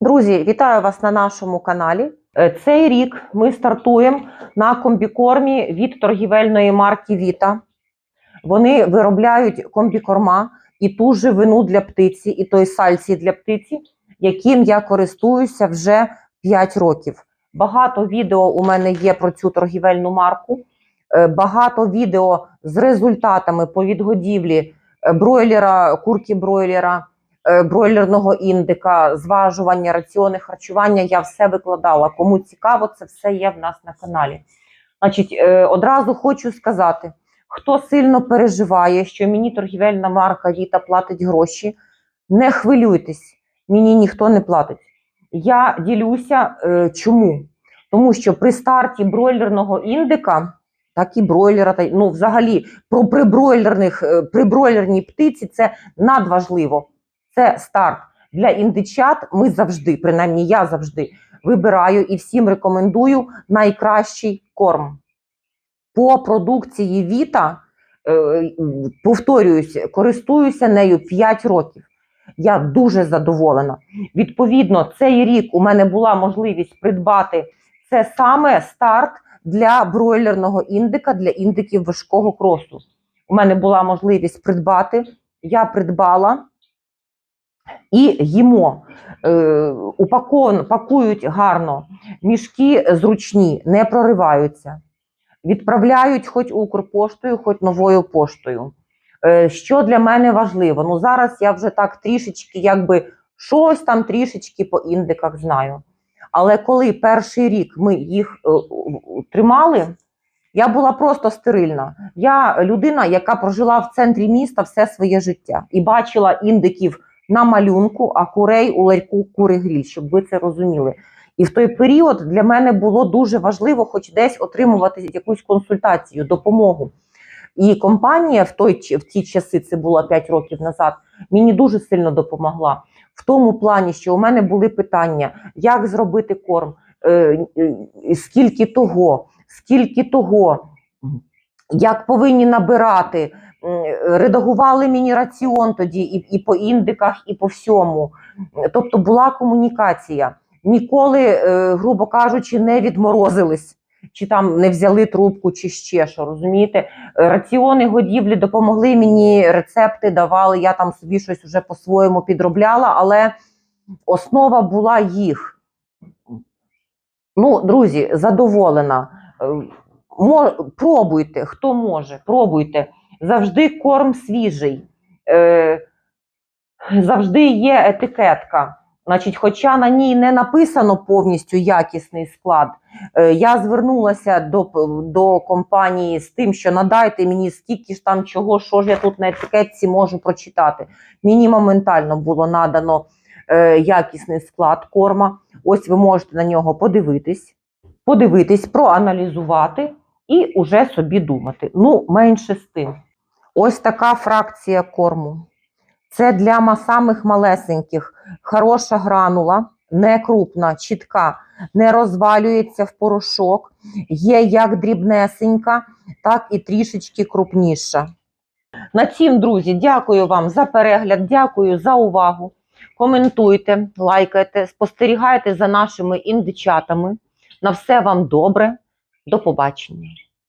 Друзі, вітаю вас на нашому каналі. Е, Цей рік ми стартуємо на комбікормі від торгівельної марки Віта. Вони виробляють комбікорма і ту живину для птиці, і той сальці для птиці, яким я користуюся вже 5 років. Багато відео у мене є про цю торгівельну марку. Е, Багато відео з результатами по відгодівлі е, бройлера, курки бройлера бройлерного індика, зважування, раціони харчування. Я все викладала. Кому цікаво, це все є в нас на каналі. Значить, е, одразу хочу сказати: хто сильно переживає, що мені торгівельна марка Віта платить гроші, не хвилюйтесь, мені ніхто не платить. Я ділюся е, чому? Тому що при старті бройлерного індика, так і бройлера, та ну взагалі про при бройлерних, е, при бройлерній птиці це надважливо це старт. Для індичат ми завжди, принаймні я завжди, вибираю і всім рекомендую найкращий корм. По продукції Віта, е, повторююсь, користуюся нею 5 років. Я дуже задоволена. Відповідно, цей рік у мене була можливість придбати це саме старт для бройлерного індика, для індиків важкого кросу. У мене була можливість придбати. Я придбала і їмо. Е, упакон, пакують гарно, мішки зручні, не прориваються. Відправляють хоч Укрпоштою, хоч новою поштою. Е, що для мене важливо? Ну зараз я вже так трішечки, якби щось там трішечки по індиках знаю. Але коли перший рік ми їх е, тримали, я була просто стерильна. Я людина, яка прожила в центрі міста все своє життя і бачила індиків на малюнку, а курей у ларьку кури гріль, щоб ви це розуміли. І в той період для мене було дуже важливо, хоч десь отримувати якусь консультацію, допомогу. І компанія в той в ті часи, це було 5 років назад, мені дуже сильно допомогла. В тому плані, що у мене були питання, як зробити корм, е, е, скільки того, скільки того, як повинні набирати. Редагували мені раціон тоді і, і по індиках, і по всьому. Тобто була комунікація. Ніколи, е, грубо кажучи, не відморозились, чи там не взяли трубку, чи ще що. Розумієте? Раціони годівлі допомогли мені, рецепти давали. Я там собі щось вже по-своєму підробляла, але основа була їх. Ну, друзі, задоволена. Е, мо- Пробуйте, хто може, пробуйте. Завжди корм свіжий. Е, завжди є етикетка. Значить, хоча на ній не написано повністю якісний склад, е, я звернулася до, до компанії з тим, що надайте мені скільки ж там чого, що ж я тут на етикетці можу прочитати. Мені моментально було надано е, якісний склад корма. Ось ви можете на нього подивитись, подивитись, проаналізувати і уже собі думати. Ну, менше з тим. Ось така фракція корму. Це для самих малесеньких. Хороша гранула, не крупна, чітка, не розвалюється в порошок. Є як дрібнесенька, так і трішечки крупніша. На цім, друзі, дякую вам за перегляд, дякую за увагу. Коментуйте, лайкайте, спостерігайте за нашими індичатами. На все вам добре. До побачення.